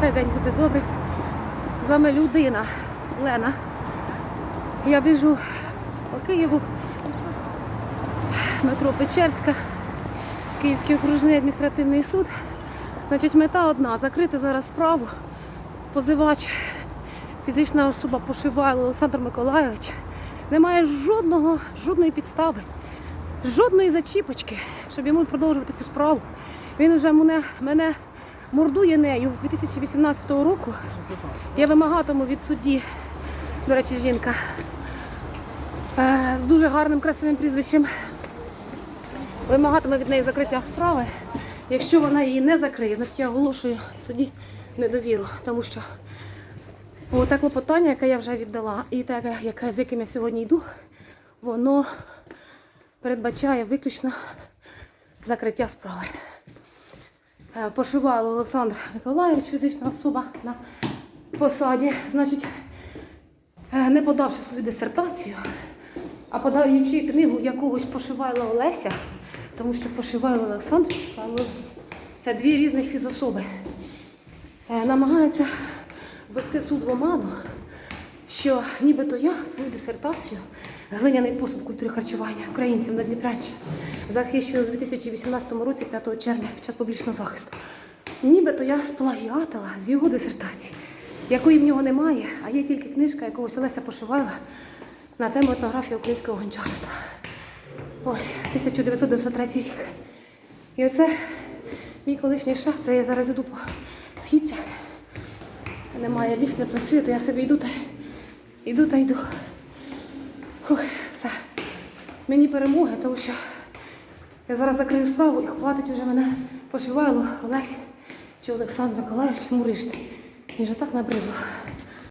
хай день буде добрий. З вами людина Лена. Я біжу по Києву, метро Печерська, Київський окружний адміністративний суд. Значить, мета одна закрити зараз справу. Позивач, фізична особа Пошивайло Олександр Миколайович. Немає жодного, жодної підстави, жодної зачіпочки, щоб йому продовжувати цю справу. Він вже мене, мене мордує нею з 2018 року. Я вимагатиму від судді, до речі, жінка е, з дуже гарним красивим прізвищем. Вимагатиме від неї закриття справи. Якщо вона її не закриє, значить я оголошую судді недовіру, тому що те клопотання, яке я вже віддала, і те, яке, з яким я сьогодні йду, воно передбачає виключно закриття справи. Е, Пошивало Олександр Миколаївич, фізична особа на посаді. Значить, е, не подавши свою дисертацію, а подаючи книгу якогось пошивайла Олеся, тому що пошивайло Олександр, пошивайло Олеся. Це дві різних фізособи. Е, Намагається ввести суд в оману, що нібито я свою дисертацію глиняний посуд культури харчування українців на Дніпрянщині захищено у 2018 році, 5 червня, під час публічного захисту. Нібито я сплагіатила з його дисертації, якої в нього немає, а є тільки книжка якогось Олеся Пошивайла на тему етнографії українського гончарства. Ось, 1993 рік. І оце мій колишній шеф, це я зараз йду по східцях. Немає, ліфт не працює, то я собі йду та йду та йду. Фух, все. Мені перемоги, тому що я зараз закрию справу і хватить уже мене пошивайло Олесь чи Олександр Миколаївич муришти. Мені вже так набридло.